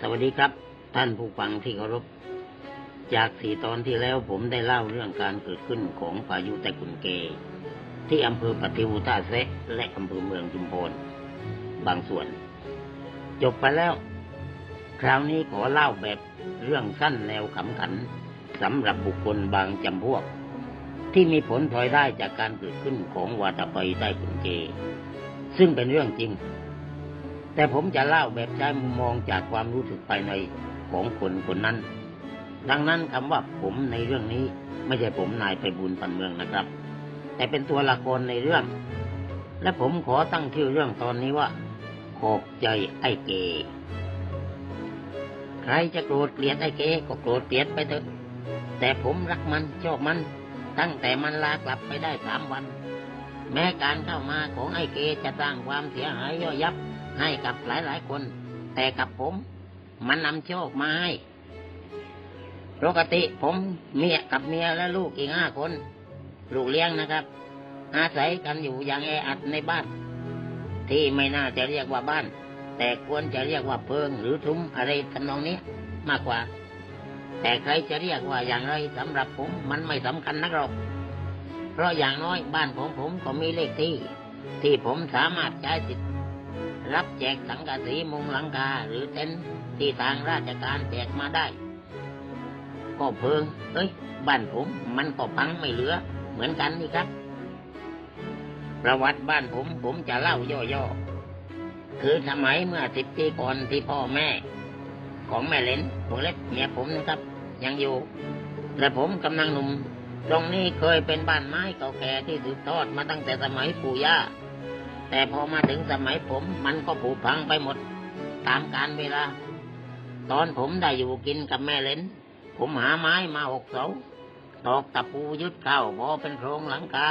สวัสดีครับ ท่านผู้ฟังที่เคารพ จากสี่ตอนที่แล้วผมได้เล่าเรื่องการเกิดขึ้นของพายุไต้ฝุ่นเก ที่อำเภอปะทิวท่าเซะและอำเภอเมืองจุมพรบางส่วน จบไปแล้ว คราวนี้ขอเล่าแบบเรื่องสั้นแนวขำขันสำหรับบุคคลบางจำพวก ที่มีผลพลอยได้จากการเกิดขึ้นของวาตภัยใต้ฝุ่นเก ซึ่งเป็นเรื่องจริง แต่ผมจะเล่าแบบใช้มุมมองจากความรู้สึกภายในของคนคนนั้น ดังนั้นคำว่าผมในเรื่องนี้ไม่ใช่ผมนายไปบุญปันเมืองนะครับ แต่เป็นตัวละครในเรื่อง และผมขอตั้งชื่อเรื่องตอนนี้ว่า ขอบใจไอ้เกใครจะโกรธเกลียดไอ้เกก็โกรธเกลียดไปเถอะ แต่ผมรักมันชอบมัน ตั้งแต่มันลากลับไปได้สามวัน แม้การเข้ามาของไอ้เกจะสร้างความเสียหายย่อยยับ ให้กับหลายๆคน แต่กับผม มันนำโชคมาให้ปกติผมเมียกับเมียและลูกอีกห้าคน ลูกเลี้ยงนะครับ อาศัยกันอยู่อย่างแออัดในบ้าน ที่ไม่น่าจะเรียกว่าบ้าน แต่ควรจะเรียกว่าเพิงหรือทุ้มอะไรทำนองนี้มากกว่า แต่ใครจะเรียกว่าอย่างไรสำหรับผมมันไม่สำคัญนักหรอก เพราะอย่างน้อยบ้านของผมก็มีเลขที่ ที่ผมสามารถใช้สิทธิ์ รับแจกสังกะสีมุงหลังคาหรือเต็นท์ที่ทางราชการแจกมาได้ ก็เพิง เอ้ย บ้านผมมันก็พังไม่เหลือ เหมือนกันนี่ครับ ประวัติบ้านผมผมจะเล่าย่อๆ คือสมัยเมื่อสิบปีก่อนที่พ่อแม่ ของแม่เล็นวงเล็บเมียผมนะครับ ยังอยู่ และผมกำลังหนุ่ม ตรงนี้เคยเป็นบ้านไม้เก่าแก่ที่สืบทอดมาตั้งแต่สมัยปู่ย่า แต่พอมาถึงสมัยผมมันก็ผุพังไปหมด ตามกาลเวลา ตอนผมได้อยู่กินกับแม่เล็นผมหาไม้มาหกเสาตอกตะปูยึดเข้าพอเป็นโครงหลังคา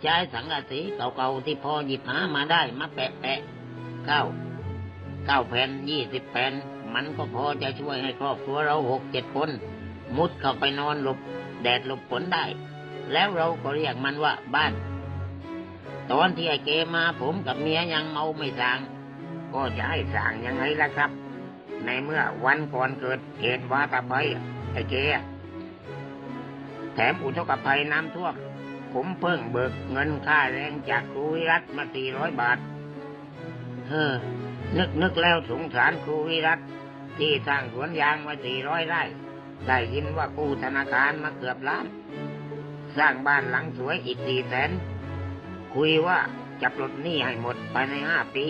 ใช้สังกะสีเก่าๆที่พอหยิบหามาได้มาแปะแปะๆเข้าเก้าแผ่นยี่สิบแผ่นมันก็พอจะช่วยให้ครอบครัวเราหกเจ็ดคน มุดเข้าไปนอนหลบ แดดหลบฝนได้ แล้วเราก็เรียกมันว่าบ้าน ตอนที่ไอ้เกมาผมกับเมียยังเมาไม่สาง ก็จะให้สางยังไงล่ะครับ ในเมื่อวันก่อนเกิดเหตุวาตภัยไอ้เกแถมอุทกภัยน้ำท่วมผมเพิ่งเบิกเงินค่าแรงจากครูวิรัตมาสี่ร้อยบาท เฮ้อ นึกนึกแล้วสงสารครูวิรัตที่สร้างสวนยางไว้สี่ร้อยไร่ ได้ยินว่ากู้ธนาคารมาเกือบล้าน สร้างบ้านหลังสวยอีกสี่แสน คุยว่าจะปลดหนี้ให้หมดภายในห้าปี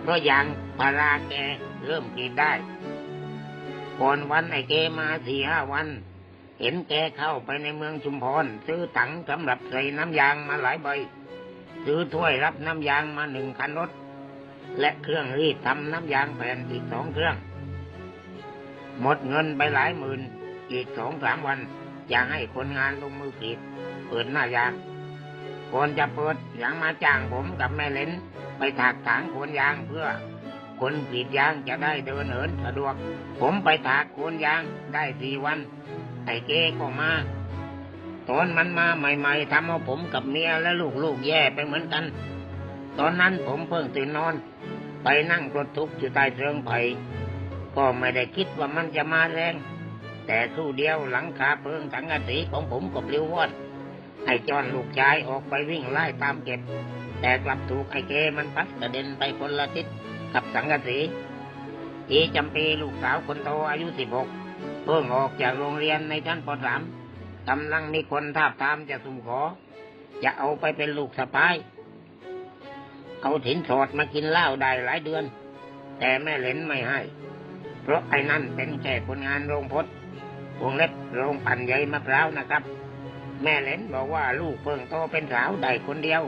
เพราะยางพาราแกเริ่มกรีดได้ก่อนวันไอ้แกมาสี่ห้าวัน เห็นแกเข้าไปในเมืองชุมพร ซื้อถังสำหรับใส่น้ำยางมาหลายใบ ซื้อถ้วยรับน้ำยางมาหนึ่งคันรถ และเครื่องรีดทำน้ำยางแผ่นอีกสองเครื่อง หมดเงินไปหลายหมื่นอีกสองสามวัน จะให้คนงานลงมือกรีดเปิดหน้ายาง ก่อนจะเปิดยังมาจ้างผมกับแม่เลนไปถากถางโคนยางเพื่อคนกรีดยางจะได้เดินเหินสะดวก ผมไปถากโคนยางได้สี่วัน ไอ้เก้ก็มาตอนมันมาใหม่ๆทำเอาผมกับเมียและลูกๆแย่ไปเหมือนกัน ตอนนั้นผมเพิ่งตื่นนอน ไปนั่งรถทุกข์อยู่ใต้เชิงไผ่ก็ไม่ได้คิดว่ามันจะมาแรง แต่ครู่เดียวหลังคาเพิงสังกะสีของผมก็ปลิววอด ไอ้จอนลูกชายออกไปวิ่งไล่ตามเก็บ แต่กลับถูกไอ้เกมันพัดกระเด็นไปคนละทิศกับสังกะสีอีจำปีลูกสาวคนโตอายุสิบหกเพิ่งออกจากโรงเรียนในชั้นปสามกำลังมีคนทาบทามจะสุ่มขอ จะเอาไปเป็นลูกสะพ้ายเอาถินสอดมากินเหล้าได้หลายเดือน แต่แม่เหลนไม่ให้ เพราะไอ้นั่นเป็นแค่คนงานโรงพดวงเล็บโรงปั่นใยมะพร้าวนะครับ แม่เล็นบอกว่าลูกเพิ่งโตเป็นสาวได้คนเดียว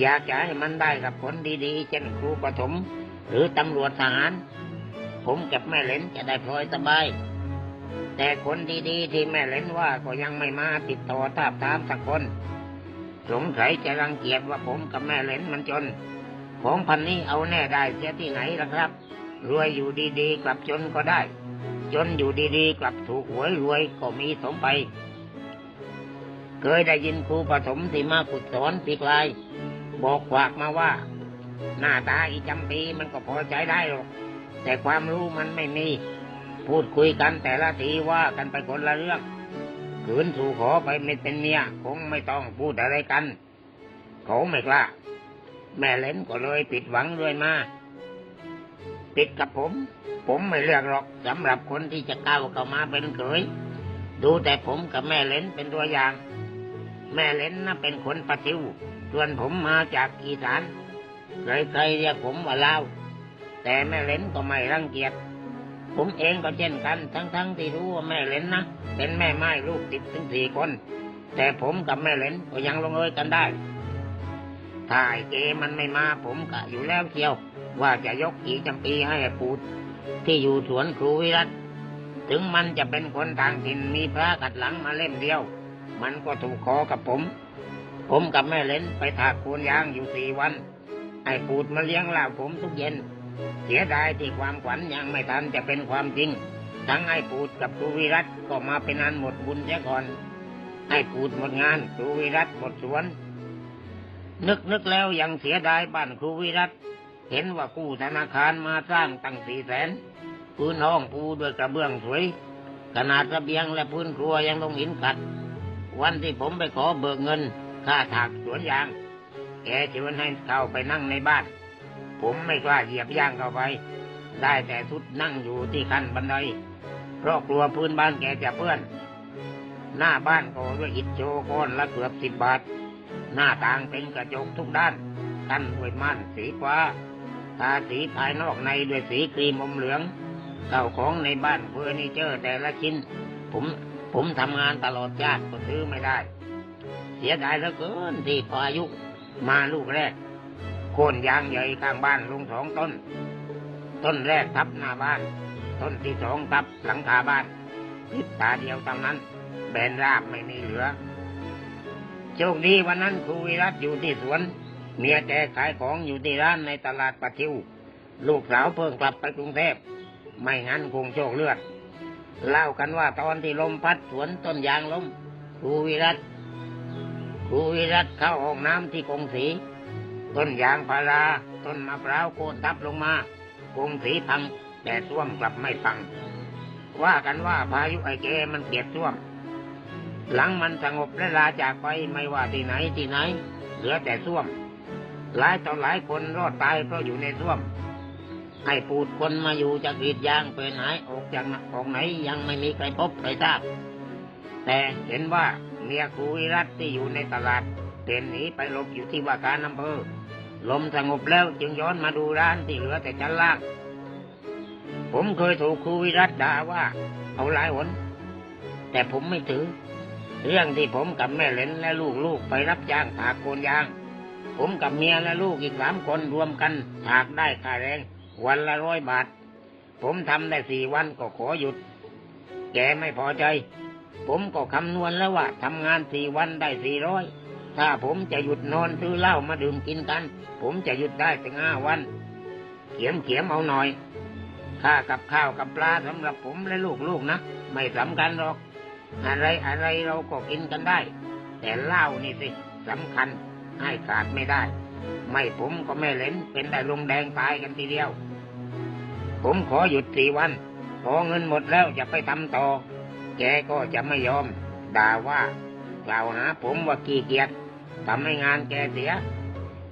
อยากจะให้มันได้กับคนดีๆ เช่นครูประถมหรือตำรวจทหาร ผมกับแม่เล็นจะได้พลอยสบาย แต่คนดีๆ ที่แม่เล็นว่าก็ยังไม่มาติดต่อทาบทามสักคน สงสัยจะรังเกียจว่าผมกับแม่เล็นมันจน ของพันนี้เอาแน่ได้เสียที่ไหนล่ะครับ รวยอยู่ดีๆ กลับจนก็ได้ จนอยู่ดีๆ กลับถูกหวยรวยก็มีสมไป เคยได้ยินครูปฐมที่มาขุดสอนปีกลาย บอกฝากมาว่า หน้าตาอีจำปีมันก็พอใจได้หรอก แต่ความรู้มันไม่มี พูดคุยกันแต่ละทีว่ากันไปคนละเรื่องขืนสู่ขอไปไม่เป็นเมียคงไม่ต้องพูดอะไรกัน เขาไม่กล้า แม่เล่นก็เลยปิดหวังด้วยมาติดกับผม ผมไม่เลือกหรอกสำหรับคนที่จะก้าวเข้ามาเป็นเขยดูแต่ผมกับแม่เล่นเป็นตัวอย่าง แม่เล่นน่ะเป็นคนปะทิวส่วนผมมาจากอีสานใครๆเรียกผมว่าลาวแต่แม่เล่นก็ไม่รังเกียจผมเองก็เช่นกันทั้งๆที่รู้ว่าแม่เล่นนะเป็นแม่ไม้ลูกติดถึงสี่คน แต่ผมกับแม่เล่นก็ยังลงเอยกันได้ถ้าไอเกมันไม่มาผมกะอยู่แล้วเชียว ว่าจะยกอีจำปีให้ปูด ที่อยู่สวนครูวิรัตถึงมันจะเป็นคนต่างถิ่นมีพระกัดหลังมาเล่มเดียว มันก็ถูกคอกับผม ผมกับแม่เลนไปถากโคนยางอยู่สี่วัน ไอ้ปูดมาเลี้ยงเล้าผมทุกเย็น เสียดายที่ความฝันยังไม่ทันจะเป็นความจริง ทั้งไอ้ปูดกับครูวิรัตก็มาเป็นอันหมดบุญเสียก่อน ไอ้ปูดหมดงานครูวิรัตหมดสวน นึกนึกแล้วยังเสียดายบ้านครูวิรัตเห็นว่ากู้ธนาคารมาสร้างตั้งสี่แสนพื้นห้องปูด้วยกระเบื้องสวยขนาดระเบียงและพื้นครัวยังต้องหินขัด วันที่ผมไปขอเบิกเงิน ค่าถากสวนยาง แกชวนให้เข้าไปนั่งในบ้าน ผมไม่กล้าเหยียบย่างเข้าไป ได้แต่สุดนั่งอยู่ที่ขั้นบันไดเพราะกลัวพื้นบ้านแกจะเปื้อน หน้าบ้านก็ด้วยอิฐโชก้อนละเกือบสิบบาท หน้าต่างเป็นกระจกทุกด้านกั้นด้วยม่านสีฟ้าทาสีภายนอกในด้วยสีครีมอมเหลืองเก่าของในบ้านเฟอร์นิเจอร์แต่ละชิ้น ผม ผมทำงานตลอดชาติก็ซื้อไม่ได้ เสียดายเหลือเกินที่พออายุมาลูกแรกโค่นยางใหญ่ข้างบ้านลงสองต้น ต้นแรกทับหน้าบ้าน ต้นที่สองทับหลังคาบ้านพริบตาเดียวเท่านั้น แบนราบไม่มีเหลือ โชคดีวันนั้นครูวิรัตอยู่ที่สวน เมียแกขายของอยู่ที่ร้านในตลาดปะทิว ลูกสาวเพิ่งกลับไปกรุงเทพ ไม่งั้นคงโชคเลือด เล่ากันว่าตอนที่ลมพัดสวนต้นยางล้มครูวิรัตครูวิรัตเข้าห้องน้ำที่กงสีต้นยางพาราต้นมะพร้าวโค่นทับลงมากงสีพัง แต่ส้วมกลับไม่พัง ว่ากันว่าพายุไอเกมันเกลียดส้วม หลังมันสงบและลาจากไปไม่ว่าที่ไหนที่ไหน เหลือแต่ส้วม หลายต่อหลายคนรอดตายเพราะอยู่ในส้วม ให้ปูดคนมาอยู่จากกรีดยางไปไหนออกจากออกไหนยังไม่มีใครพบใครทราบ แต่เห็นว่าเมียครูวิรัตที่อยู่ในตลาดเปลี่นหนีไปหลบอยู่ที่ว่าการอำเภอลมสงบแล้วจึงย้อนมาดูร้านที่เหลือแต่ชั้นล่าง ผมเคยถูกครูวิรัตด่าว่า เอาหลายหน แต่ผมไม่ถือ เรื่องที่ผมกับแม่เลนและลูกๆไปรับจ้างถากโคนยาง ผมกับเมียและลูกอีกสามคนรวมกันถากได้ค่าแรง วันละร้อยบาท ผมทำได้สี่วันก็ขอหยุด แกไม่พอใจ ผมก็คำนวณแล้วว่าทำงานสี่วันได้สี่ร้อย ถ้าผมจะหยุดนอนซื้อเหล้ามาดื่มกินกัน ผมจะหยุดได้ถึงห้าวัน เขียมเขียมเอาหน่อย ค่ากับข้าวกับปลาสำหรับผมและลูกๆนะ ไม่สำคัญหรอก อะไรอะไรเราก็กินกันได้ แต่เหล้านี่สิสำคัญให้ขาดไม่ได้ ไม่ผมก็ไม่เล่นเป็นแต่ลงแดงตายกันทีเดียว ผมขอหยุดสี่วัน พอเงินหมดแล้วจะไปทำต่อ แกก็จะไม่ยอม ด่าว่ากล่าวหาผมว่าขี้เกียจทำให้งานแกเสีย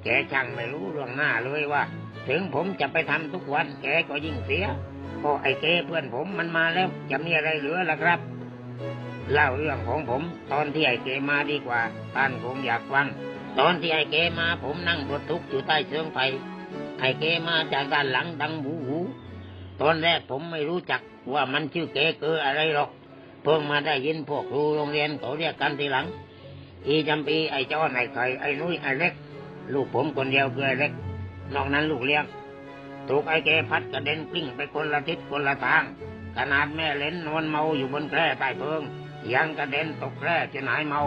แกช่างไม่รู้เรื่องหน้าเลยว่า ถึงผมจะไปทำทุกวัน แกก็ยิ่งเสียเพราะไอ้เกเพื่อนผมมันมาแล้ว จะมีอะไรเหลือล่ะครับ เล่าเรื่องของผม ตอนที่ไอ้เกมาดีกว่าท่านคงอยากฟัง ตอนที่ไอ้เกมาผมนั่งปลดทุกข์อยู่ใต้เชิงไฟไอ้เกมาจากด้านหลังดังหูหู ตอนแรกผมไม่รู้จักว่ามันชื่อเกเกออะไรหรอก เพิ่งมาได้ยินพวกครูโรงเรียนเขาเรียกกันทีหลัง อีจำปีไอ้จ้อนไอ้ไข่ไอ้นุ้ยไอ้เล็ก ลูกผมคนเดียวคือไอ้เล็ก นอกนั้นลูกเลี้ยง ถูกไอ้แกพัดกระเด็นกลิ้งไปคนละทิศคนละทาง ขนาดแม่เล่นนอนเมาอยู่บนแคร่ใต้เพิง ยังกระเด็นตกแคร่จนหายเมา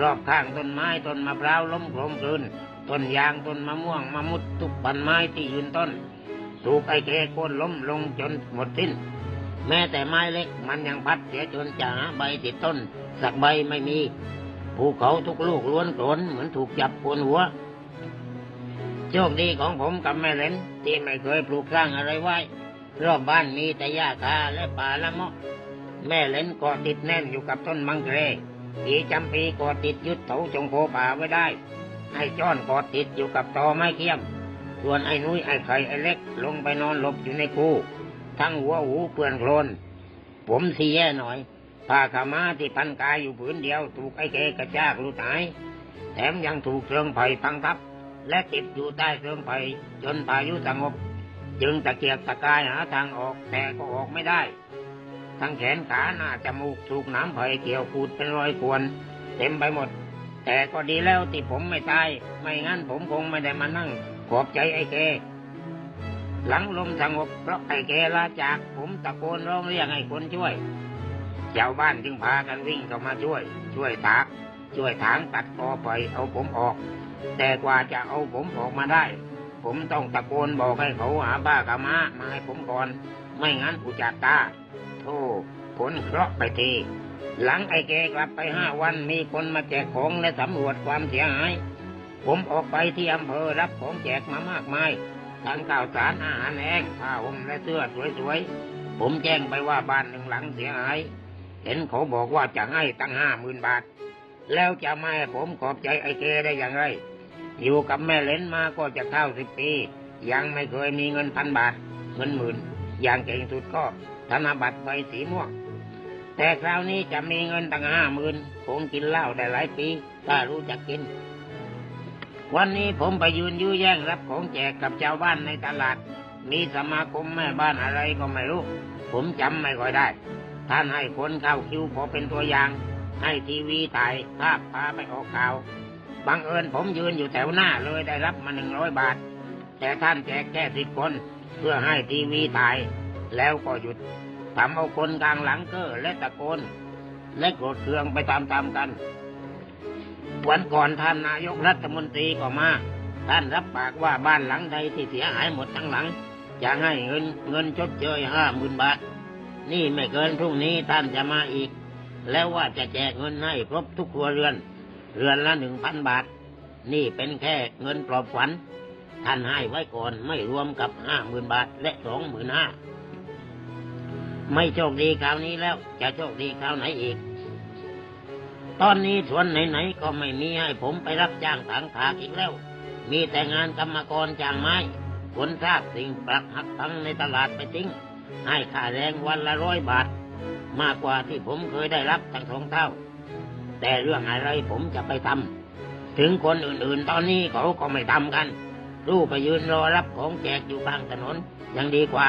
รอบข้างต้นไม้ต้นมะพร้าวล้มโครมกลืนต้นยางต้นมะม่วงมะมุดทุกพันไม้ที่ยืนต้น ถูกไอ้แกโคนล้มลงจนหมดสิ้น แม้แต่ไม้เล็กมันยังพัดเสียจนจะหาใบติดต้น สักใบไม่มี ภูเขาทุกลูกล้วนโกรนเหมือนถูกจับปวนหัว โชคดีของผมกับแม่เลนที่ไม่เคยปลูกสร้างอะไรไว้ รอบบ้านมีแต่หญ้าคาและป่าละเมาะแม่เลนกาะติดแน่นอยู่กับต้นมังเกรอีจำปีกาะติดยึดเถาจงโคป่าไว้ได้ไอ้จ้อนกาะติดอยู่กับตอไม้เคียม ส่วนไอ้นุ้ยไอ้ไข่ไอ้เล็ก ลงไปนอนหลบอยู่ในคูทั้งหัวหูเปื่อนโคลน ผมเสียหน่อยผ้าขาม้าที่พันกายอยู่ผืนเดียว ถูกไอ้แกกระชากหลุดหาย แถมยังถูกเชิงไผ่พังทับ และติดอยู่ใต้เชิงไผ่จนพายุสงบ จึงตะเกียกตะกายหาทางออกแต่ก็ออกไม่ได้ ทั้งแขนขาหน้าจมูกถูกน้ำไผ่เกี่ยวขูดเป็นรอยกวนเต็มไปหมด แต่ก็ดีแล้วที่ผมไม่ตาย ไม่งั้นผมคงไม่ได้มานั่ง ขอบใจไอ้แกหลังลมสงบเพราะไอ้แกลาจากผมตะโกนร้องเรียกให้คนช่วยชาวบ้านจึงพากันวิ่งเข้ามาช่วย ช่วยถากช่วยถางตัดคอปล่อยเอาผมออก แต่กว่าจะเอาผมออกมาได้ ผมต้องตะโกนบอกให้เขาหาบ้ากะมามาให้ผมก่อน ไม่งั้นกูจะตาโธ่ผลเคราะห์ไปทีหลังไอ้แกกลับไปห้าวันมีคนมาแจกของและสำรวจความเสียหาย ผมออกไปที่อำเภอรับของแจกมามากมายทั้งข้าวสารอาหารแห้งผ้าห่มและเสื้อสวยๆ ผมแจ้งไปว่าบ้านหนึ่งหลังเสียหาย เห็นเขาบอกว่าจะให้ตั้งห้าหมื่นบาท แล้วจะไม่ให้ผมขอบใจไอ้เกได้อย่างไร อยู่กับแม่เลนมาก็จะเข้าสิบปี ยังไม่เคยมีเงินพันบาท เงินหมื่น อย่างเก่งสุดก็ธนบัตรใบสีม่วง แต่คราวนี้จะมีเงินตั้งห้าหมื่นคงกินเหล้าได้หลายปี ถ้ารู้จักกิน วันนี้ผมไปยืนยื้อแย่งรับของแจกกับชาวบ้านในตลาด มีสมาคมแม่บ้านอะไรก็ไม่รู้ ผมจำไม่ค่อยได้ ท่านให้คนเข้าคิวพอเป็นตัวอย่าง ให้ทีวีถ่ายภาพพาไปออกข่าวบังเอิญผมยืนอยู่แถวหน้าเลยได้รับมาหนึ่งร้อยบาท แต่ท่านแจกแค่สิบคน เพื่อให้ทีวีถ่าย แล้วก็หยุดทำเอาคนกลางหลังเกอและตะโกนและโกรธเคืองไปตามๆกัน วันก่อนท่านนายกรัฐมนตรีก็มา ท่านรับปากว่าบ้านหลังใดที่เสียหายหมดทั้งหลัง จะให้เงินเงินชดเชยห้าหมื่นบาท นี่ไม่เกินพรุ่งนี้ท่านจะมาอีก แล้วว่าจะแจกเงินให้ครบทุกครัวเรือน เรือนละหนึ่งพันบาท นี่เป็นแค่เงินปลอบฝันท่านให้ไว้ก่อนไม่รวมกับห้าหมื่นบาทและสองหมื่นห้าไม่โชคดีคราวนี้แล้วจะโชคดีคราวไหนอีก ตอนนี้สวนไหนๆก็ไม่มีให้ผมไปรับจ้างถางถากอีกแล้ว มีแต่งานกรรมกรจ้างไม้ขนซากสิ่งปรักหักพังในตลาดไปทิ้ง ให้ค่าแรงวันละร้อยบาท มากกว่าที่ผมเคยได้รับทั้งสองเท่า แต่เรื่องอะไรผมจะไปทำถึงคนอื่นๆ ตอนนี้เขาก็ไม่ทำกัน รูปไปยืนรอรับของแจกอยู่กลางถนนยังดีกว่า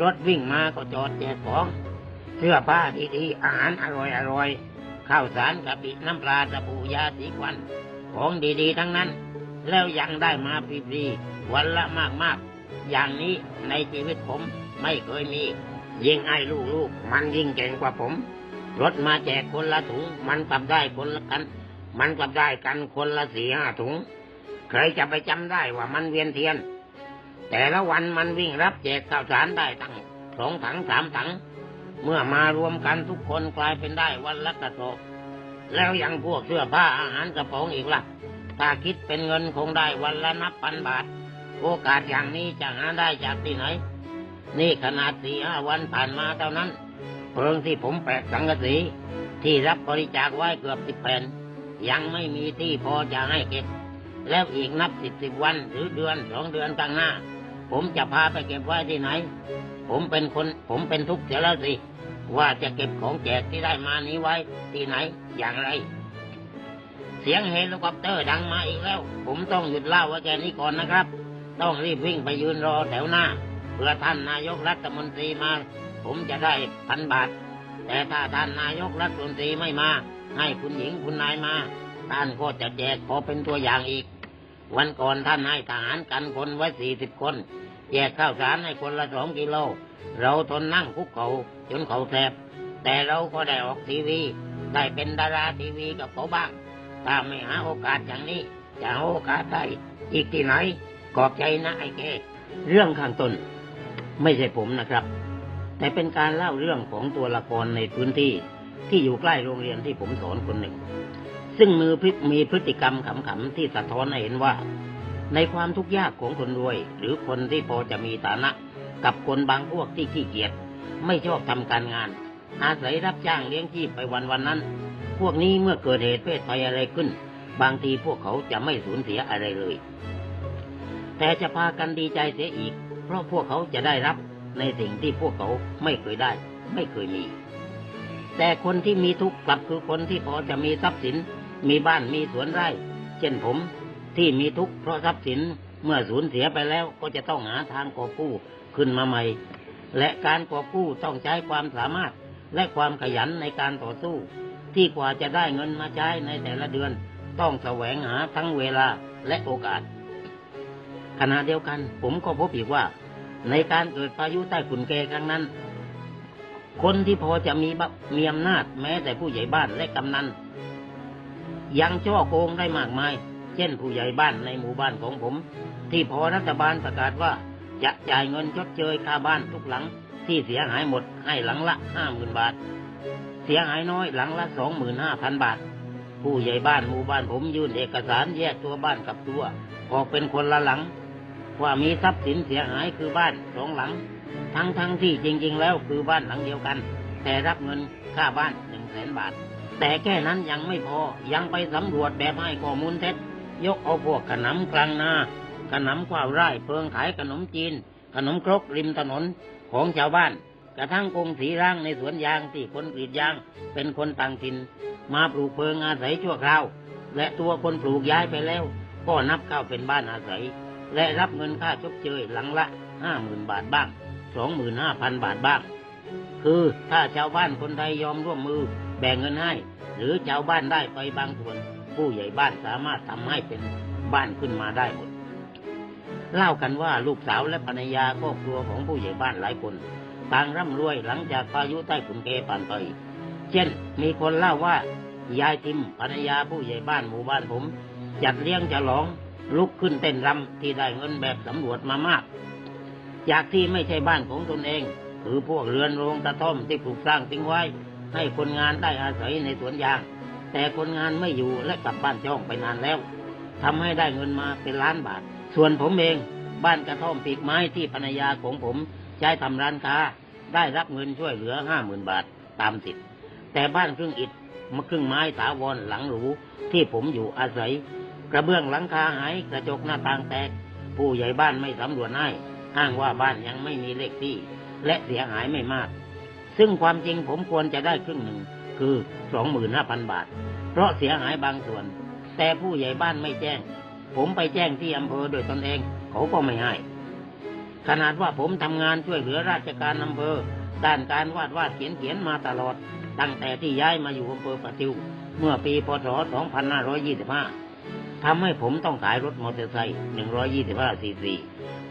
รถวิ่งมาก็จอดแจกของ เสื้อผ้าดีๆอาหารอร่อยๆ ข้าวสารกะปิน้ำปลาสบู่ยาสีควัน ของดีๆ ทั้งนั้น แล้วยังได้มาฟรีๆวันละมากๆ อย่างนี้ในชีวิตผมไม่เคยมี ยิ่งไอ้ลูกๆ มันยิ่งเก่งกว่าผม รถมาแจกคนละถุง มันกลับได้คนละกัน มันกลับได้กันคนละสี่ห้าถุงใครจะไปจำได้ว่ามันเวียนเทียน แต่ละวันมันวิ่งรับแจกข้าวสารได้ตั้งสองถังสามถัง เมื่อมารวมกันทุกคนกลายเป็นได้วันละกระสอบแล้วยังพวกเสื้อผ้าอาหารกระป๋องอีกล่ะ ถ้าคิดเป็นเงินคงได้วันละนับพันบาท โอกาสอย่างนี้จะหาได้จากที่ไหน นี่ขนาดสี่ห้าวันผ่านมาเท่านั้น เพลิงที่ผมแปลกสังกสีที่รับบริจาคไว้เกือบสิบแผ่นยังไม่มีที่พอจะให้เก็บ แล้วอีกนับสิบสิบวันหรือเดือนสองเดือนข้างหน้า ผมจะพาไปเก็บไว้ที่ไหน ผมเป็นคน ผมเป็นทุกข์เสียแล้วสิ ว่าจะเก็บของแจกที่ได้มานี้ไว้ที่ไหน อย่างไร เสียงเฮลิคอปเตอร์ดังมาอีกแล้ว ผมต้องหยุดเล่าไว้แค่นี้ก่อนนะครับ ต้องรีบวิ่งไปยืนรอแถวหน้า เพื่อท่านนายกรัฐมนตรีมา ผมจะได้พันบาท แต่ถ้าท่านนายกรัฐมนตรีไม่มา ให้คุณหญิงคุณนายมา ท่านก็จะแจกขอเป็นตัวอย่างอีก วันก่อนท่านให้ทหารกันคนไว้สี่สิบคน แจกข้าวสารให้คนละสองกิโล เราทนนั่งคุกเขาจนเขาแทบแต่เราก็ได้ออกทีวี ได้เป็นดาราทีวีกับเขาบ้าง ถ้าไม่หาโอกาสอย่างนี้ จะหาโอกาสได้อีกที่ไหนขอบใจนะไอ้แกเรื่องข้างต้นไม่ใช่ผมนะครับ แต่เป็นการเล่าเรื่องของตัวละครในพื้นที่ที่อยู่ใกล้โรงเรียนที่ผมสอนคนหนึ่ง ซึ่งมือพฤมีพฤติกรรมขำๆที่สะท้อนให้เห็นว่า ในความทุกข์ยากของคนรวย หรือคนที่พอจะมีฐานะ กับคนบางพวกที่ขี้เกียจไม่ชอบทำการงาน อาศัยรับจ้างเลี้ยงชีพไปวันวันๆนั้น พวกนี้เมื่อเกิดเหตุเพศภัยอะไรขึ้น บางทีพวกเขาจะไม่สูญเสียอะไรเลย แต่จะพากันดีใจเสียอีก เพราะพวกเขาจะได้รับในสิ่งที่พวกเขาไม่เคยได้ ไม่เคยมี แต่คนที่มีทุกข์กลับคือคนที่พอจะมีทรัพย์สิน มีบ้านมีสวนไร่ เช่นผมที่มีทุกข์เพราะทรัพย์สินเมื่อสูญเสียไปแล้วก็จะต้องหาทางกอบกู้ขึ้นมาใหม่ และการกอบกู้ต้องใช้ความสามารถและความขยันในการต่อสู้ ที่กว่าจะได้เงินมาใช้ในแต่ละเดือน ต้องแสวงหาทั้งเวลาและโอกาส ขณะเดียวกัน ผมก็พบอีกว่า ในการเกิดพายุใต้ฝุ่นแกครั้งนั้น คนที่พอจะมีบัมีอำนาจแม้แต่ผู้ใหญ่บ้านและกำนัน ยังช่อโกงได้มากมาย เช่นผู้ใหญ่บ้านในหมู่บ้านของผม ที่พอรัฐบาลประกาศว่าจะจ่ายเงินชดเชยค่าบ้านทุกหลัง ที่เสียหายหมดให้หลังละห้าหมื่นบาท เสียหายน้อยหลังละสองหมื่นห้าพันบาท ผู้ใหญ่บ้านหมู่บ้านผมยื่นเอกสารแยกตัวบ้านกับตัว ออกเป็นคนละหลัง ว่ามีทรัพย์สินเสียหายคือบ้านสองหลัง ทั้งทั้งที่จริง ๆ แล้วคือบ้านหลังเดียวกัน แต่รับเงินค่าบ้านหนึ่งแสนบาท แต่แค่นั้นยังไม่พอยังไปสำรวจแบบให้ข้อมูลเท็จ ยกเอาพวกขนมกลางนาขนมกวาวไร่เพิงขายขนมจีน ขนมครกริมถนนของชาวบ้าน กระทั่งกงสีร่างในสวนยางที่คนกรีดยางเป็นคนต่างถิ่นมาปลูกเพิงอาศัยชั่วคราว และตัวคนปลูกย้ายไปแล้ว ก็นับเข้าเป็นบ้านอาศัย และรับเงินค่าชดเชยหลังละห้าหมื่นบาทบ้างสองหมื่นห้าพันบาทบ้าง คือถ้าชาวบ้านคนไทยยอมร่วมมือแบ่งเงินให้ หรือชาวบ้านได้ไปบางส่วน ผู้ใหญ่บ้านสามารถทำให้เป็นบ้านขึ้นมาได้หมด เล่ากันว่าลูกสาวและภรรยาครอบครัวของผู้ใหญ่บ้านหลายคนต่างร่ำรวยหลังจากพายุใต้ฝุ่นเกผ่านไป เช่น มีคนเล่าว่ายายทิมภรรยาผู้ใหญ่บ้านหมู่บ้านผม จัดเลี้ยงฉลองลุกขึ้นเต้นรำที่ได้เงินแบบสำรวจมามาก จากที่ไม่ใช่บ้านของตนเอง คือพวกเรือนโรงกระท่อมที่ปลูกสร้างทิ้งไว้ ให้คนงานได้อาศัยในสวนยาง แต่คนงานไม่อยู่และกลับบ้านช่องไปนานแล้วทำให้ได้เงินมาเป็นล้านบาท ส่วนผมเองบ้านกระท่อมปีกไม้ที่ภรรยาของผมใช้ทำร้านค้า ได้รับเงินช่วยเหลือห้าหมื่นบาทตามสิทธิ์แต่บ้านครึ่งอิฐมาครึ่งไม้ถาวรหลังหรูที่ผมอยู่อาศัย กระเบื้องหลังคาหายกระจกหน้าต่างแตก ผู้ใหญ่บ้านไม่สำรวจให้อ้างว่าบ้านยังไม่มีเลขที่ และเสียหายไม่มาก ซึ่งความจริงผมควรจะได้ครึ่งหนึ่งคือสองหมื่นห้าพันบาท เพราะเสียหายบางส่วน แต่ผู้ใหญ่บ้านไม่แจ้ง ผมไปแจ้งที่อำเภอโดยตนเองเขาก็ไม่ให้ ขนาดว่าผมทำงานช่วยเหลือราชการอำเภอ ด้านการวาดวาดเขียนเขียนมาตลอด ตั้งแต่ที่ย้ายมาอยู่อำเภอปะติว เมื่อปีพศ 2525ทำให้ผมต้องขายรถมอเตอร์ไซค์125ซีซี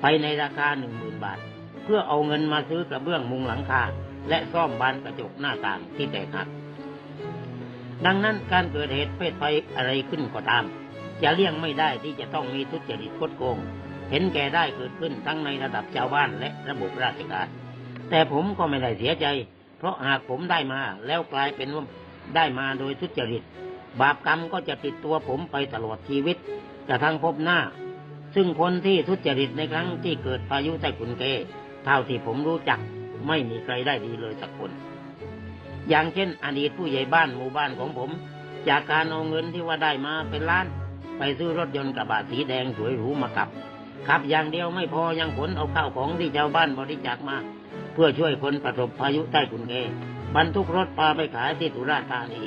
ไปในราคา 10,000 บาท เพื่อเอาเงินมาซื้อกระเบื้องมุงหลังคา และซ่อมบานกระจกหน้าต่างที่แตกหัก ดังนั้นการเกิดเหตุเพศภัยอะไรขึ้นก็ตาม จะเลี่ยงไม่ได้ที่จะต้องมีทุจริตคดโกง เห็นแก่ได้เกิดขึ้นทั้งในระดับชาวบ้านและระบบราชการ แต่ผมก็ไม่ได้เสียใจ เพราะหากผมได้มาแล้วกลายเป็นว่าได้มาโดยทุจริต บาปกรรมก็จะติดตัวผมไปตลอดชีวิตกระทั่งพบหน้าซึ่งคนที่ทุจริตในครั้งที่เกิดพายุใต้ขุนเก เท่าที่ผมรู้จักไม่มีใครได้ดีเลยสักคน อย่างเช่น อดีตผู้ใหญ่บ้านหมู่บ้านของผม จากการเอาเงินที่ว่าได้มาเป็นล้าน ไปซื้อรถยนต์กระบะสีแดงสวยหรูมาขับ ขับอย่างเดียวไม่พอยังขนเอาข้าวของที่ชาวบ้านบริจาคมา เพื่อช่วยคนประสบพายุใต้ขุนเกบรรทุกรถพาไปขายที่สุราษฎร์ธานี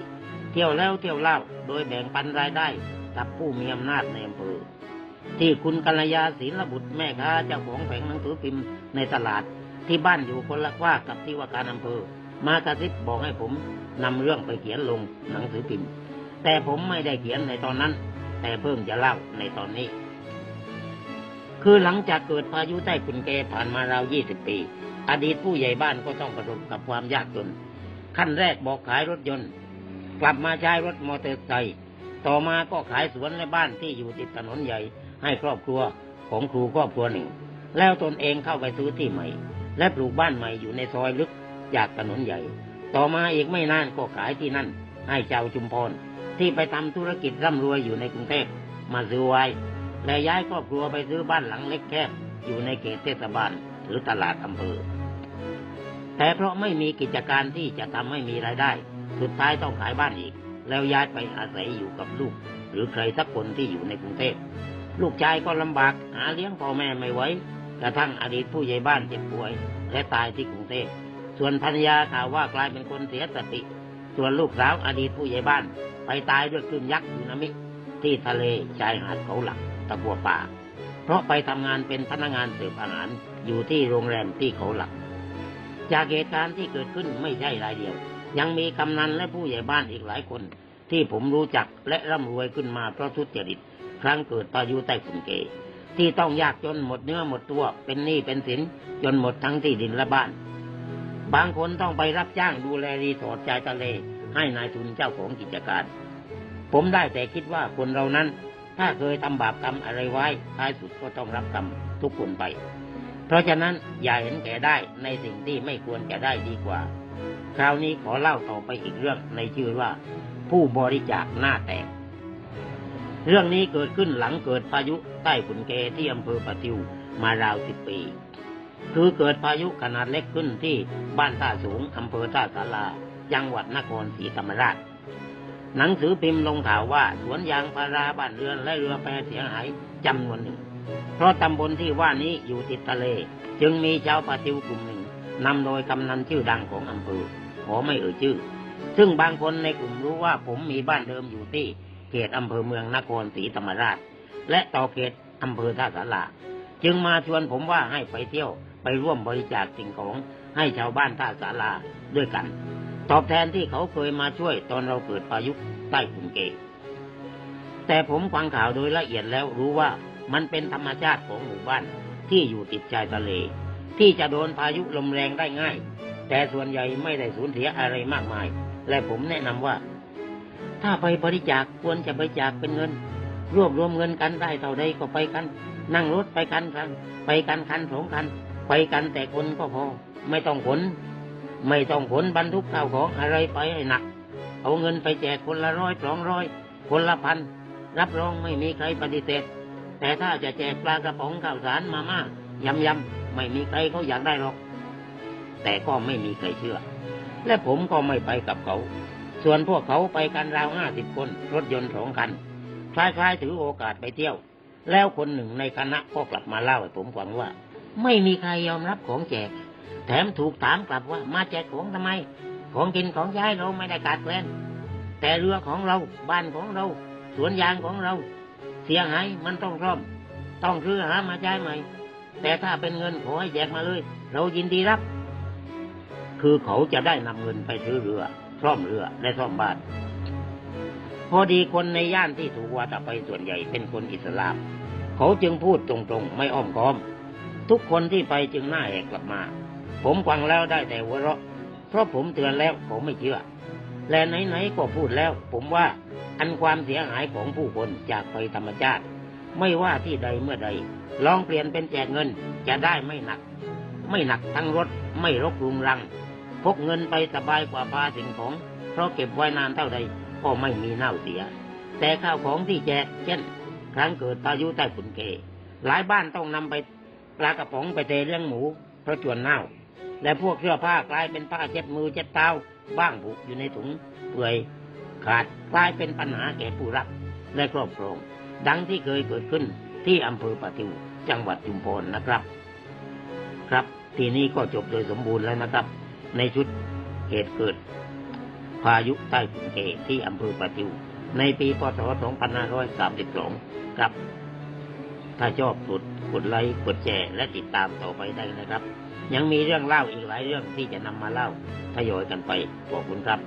เที่ยวแล้วเที่ยวเล่าโดยแบ่งปันรายได้กับผู้มีอำนาจในอำเภอ ที่คุณกัลยาศีลบุตรแม่ค้าเจ้าของแผงหนังสือพิมพ์ในตลาดที่บ้านอยู่คนละว่ากับที่ว่าการอำเภอ มากระซิบบอกให้ผมนำเรื่องไปเขียนลงหนังสือพิมพ์ แต่ผมไม่ได้เขียนในตอนนั้น แต่เพิ่งจะเล่าในตอนนี้ คือหลังจากเกิดพายุใต้ฝุ่นเกผ่านมาราวยี่สิบปี อดีตผู้ใหญ่บ้านก็ต้องประสบกับความยากจน ขั้นแรกบอกขายรถยนต์ กลับมาใช้รถมอเตอร์ไซค์ต่อมาก็ขายสวนและบ้านที่อยู่ติดถนนใหญ่ ให้ครอบครัวของครูครอบครัวหนึ่ง แล้วตนเองเข้าไปซื้อที่ใหม่ และปลูกบ้านใหม่อยู่ในซอยลึกจากถนนใหญ่ ต่อมาอีกไม่นานก็ขายที่นั่น ให้ชาวชุมพรที่ไปทำธุรกิจร่ำรวยอยู่ในกรุงเทพมาซื้อไว้และย้ายครอบครัวไปซื้อบ้านหลังเล็กแคบอยู่ในเขตเทศบาลหรือตลาดอำเภอ แต่เพราะไม่มีกิจการที่จะทำให้มีรายได้ สุดท้ายต้องขายบ้านอีก แล้วย้ายไปอาศัยอยู่กับลูก หรือใครสักคนที่อยู่ในกรุงเทพ ลูกชายก็ลำบากหาเลี้ยงพ่อแม่ไม่ไหวกระทั่งอดีตผู้ใหญ่บ้านเจ็บป่วย และตายที่กรุงเทพส่วนภรรยาข่าวว่ากลายเป็นคนเสียสติ ส่วนลูกสาวอดีตผู้ใหญ่บ้าน ไปตายด้วยคลื่นยักษ์สึนามิที่ทะเลชายหาดเขาหลักตะบัวป่า เพราะไปทำงานเป็นพนักงานเสิร์ฟอาหารอยู่ที่โรงแรมที่เขาหลัก จากเหตุการณ์ที่เกิดขึ้นไม่ใช่รายเดียว ยังมีกำนันและผู้ใหญ่บ้านอีกหลายคน ที่ผมรู้จักและร่ำรวยขึ้นมาเพราะทุจริต ครั้งเกิดพายุใต้ฝุ่นเก ที่ต้องยากจนหมดเนื้อหมดตัว เป็นหนี้เป็นสินจนหมดทั้งที่ดินและบ้าน บางคนต้องไปรับจ้างดูแลรีสอร์ทชายทะเล ให้นายทุนเจ้าของกิจการ ผมได้แต่คิดว่าคนเรานั้น ถ้าเคยทำบาปกรรมอะไรไว้ท้ายสุดก็ต้องรับกรรมทุกคนไป เพราะฉะนั้นอย่าเห็นแก่ได้ในสิ่งที่ไม่ควรจะได้ดีกว่า คราวนี้ขอเล่าต่อไปอีกเรื่องในชื่อว่า ผู้บริจาคหน้าแตก เรื่องนี้เกิดขึ้นหลังเกิดพายุใต้ฝุ่นเกที่อำเภอปะทิวมาราวสิบปี คือเกิดพายุขนาดเล็กขึ้นที่บ้านท่าสูงอำเภอท่าสาราจังหวัดนครศรีธรรมราช หนังสือพิมพ์ลงข่าวว่าสวนยางพาราบ้านเรือนและเรือแพเสียหายจำนวนหนึ่ง เพราะตำบลที่ว่านี้อยู่ติดทะเล จึงมีชาวปาติวกลุ่มหนึ่งนำโดยกำนันชื่อดังของอำเภอขอไม่เอ่ยชื่อ ซึ่งบางคนในกลุ่มรู้ว่าผมมีบ้านเดิมอยู่ที่ เขตอำเภอเมืองนครศรีธรรมราช และต่อเขตอำเภอท่าสาราจึงมาชวนผมว่าให้ไปเที่ยวไปร่วมบริจาคสิ่งของให้ชาวบ้านท่าสาราด้วยกัน ตอบแทนที่เขาเคยมาช่วยตอนเราเกิดพายุใต้ฝุ่นเกแต่ผมฟังข่าวโดยละเอียดแล้วรู้ว่ามันเป็นธรรมชาติของหมู่บ้านที่อยู่ติดชายทะเล ที่จะโดนพายุลมแรงได้ง่าย แต่ส่วนใหญ่ไม่ได้สูญเสียอะไรมากมาย และผมแนะนำว่า ถ้าไปบริจาคควรจะบริจาคเป็นเงิน รวบรวมเงินกันได้เท่าใดก็ไปกัน นั่งรถไปกันกันไปกันคันสองคัน ไปกันแต่คนก็พอ ไม่ต้องขน ไม่ต้องขนบรรทุกข้าวของอะไรไปให้หนัก เอาเงินไปแจกคนละร้อยสองร้อยคนละพันรับรองไม่มีใครปฏิเสธ แต่ถ้าจะแจกปลากระป๋องข้าวสารมาม่ายำยำไม่มีใครเขาอยากได้หรอก แต่ก็ไม่มีใครเชื่อ และผมก็ไม่ไปกับเขา ส่วนพวกเขาไปกันราวห้าสิบคน รถยนต์สองคันคล้ายๆถือโอกาสไปเที่ยว แล้วคนหนึ่งในคณะก็กลับมาเล่าให้ผมฟังว่า ไม่มีใครยอมรับของแจก แถมถูกถามกลับว่ามาแจกของทำไม ของกินของใช้เราไม่ได้ขาดแคลนแต่เรือของเราบ้านของเรา สวนยางของเรา เสียหายมันต้องซ่อม ต้องซื้อหามาใช้ใหม่ แต่ถ้าเป็นเงินขอให้แจกมาเลย เรายินดีรับ คือเขาจะได้นำเงินไปซื้อเรือ ซ่อมเรือและซ่อมบ้าน พอดีคนในย่านที่ถูกว่าจะไปส่วนใหญ่เป็นคนอิสลาม เขาจึงพูดตรงๆ ไม่อ้อมค้อม ทุกคนที่ไปจึงหน้าแหกกลับมา ผมฟังแล้วได้แต่หัวเราะ เพราะผมเตือนแล้วเขาไม่เชื่อ และไหนๆก็พูดแล้ว ผมว่าอันความเสียหายของผู้คนจากภัยธรรมชาติ ไม่ว่าที่ใดเมื่อใด ลองเปลี่ยนเป็นแจกเงินจะได้ไม่หนัก ไม่หนักทั้งรถไม่รกรุงรัง พกเงินไปสบายกว่าพาสิ่งของ เพราะเก็บไว้นานเท่าใดก็ไม่มีเน่าเสีย แต่ข้าวของที่แจก เช่น ครั้งเกิดพายุใต้ฝุ่นเก หลายบ้านต้องนำไปปลากระป๋องไปเทเลี้ยงหมู เพราะจวนเน่า และพวกเสื้อผ้ากลายเป็นผ้าเช็ดมือเช็ดเท้าบ้างผุอยู่ในถุงเปื่อยขาดกลายเป็นปัญหาแก่ผู้รับและครอบครอง ดังที่เคยเกิดขึ้นที่อำเภอปะทิวจังหวัดชุมพรนะครับ ครับ ทีนี้ก็จบโดยสมบูรณ์แล้วนะครับ ในชุดเหตุเกิด พายุใต้ฝุ่นเกที่อำเภอปะทิว ในปีพศ 2532 ครับ ถ้าชอบกดกดไลค์กดแชร์และติดตามต่อไปได้นะครับ ยังมีเรื่องเล่าอีกหลายเรื่องที่จะนำมาเล่าทยอยกันไปขอบคุณครับ